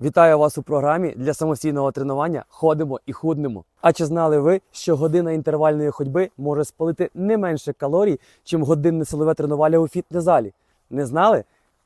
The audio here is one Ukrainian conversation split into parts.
Вітаю вас у програмі для самостійного тренування Ходимо і худнемо. А чи знали ви, що година інтервальної ходьби може спалити не менше калорій, чим годинне силове тренування у фітнес-залі? Не знали?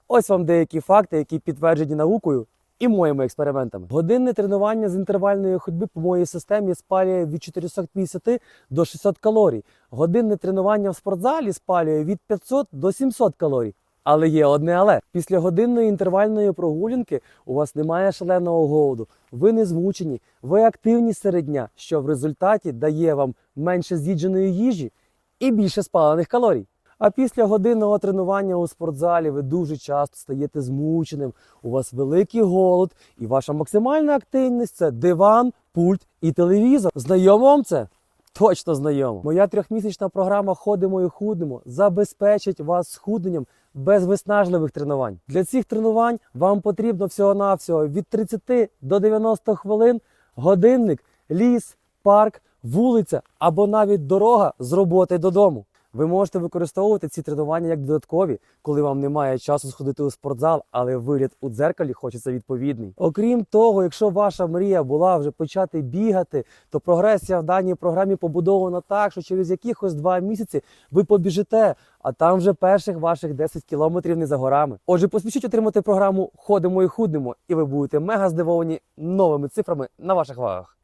Ось вам деякі факти, які підтверджені наукою і моїми експериментами. Годинне тренування з інтервальної ходьби по моїй системі спалює від 450 до 600 калорій. Годинне тренування в спортзалі спалює від 500 до 700 калорій. Але є одне але після годинної інтервальної прогулянки у вас немає шаленого голоду, ви не змучені, ви активні серед дня, що в результаті дає вам менше з'їдженої їжі і більше спалених калорій. А після годинного тренування у спортзалі ви дуже часто стаєте змученим. У вас великий голод, і ваша максимальна активність це диван, пульт і телевізор. Знайомо вам це? Точно знайомо. Моя трьохмісячна програма Ходимо і худнемо забезпечить вас схудненням без виснажливих тренувань. Для цих тренувань вам потрібно всього-навсього від 30 до 90 хвилин годинник, ліс, парк, вулиця або навіть дорога з роботи додому. Ви можете використовувати ці тренування як додаткові, коли вам немає часу сходити у спортзал, але вигляд у дзеркалі хочеться відповідний. Окрім того, якщо ваша мрія була вже почати бігати, то прогресія в даній програмі побудована так, що через якихось два місяці ви побіжите, а там вже перших ваших 10 кілометрів не за горами. Отже, поспішіть отримати програму Ходимо і худнемо, і ви будете мега здивовані новими цифрами на ваших вагах.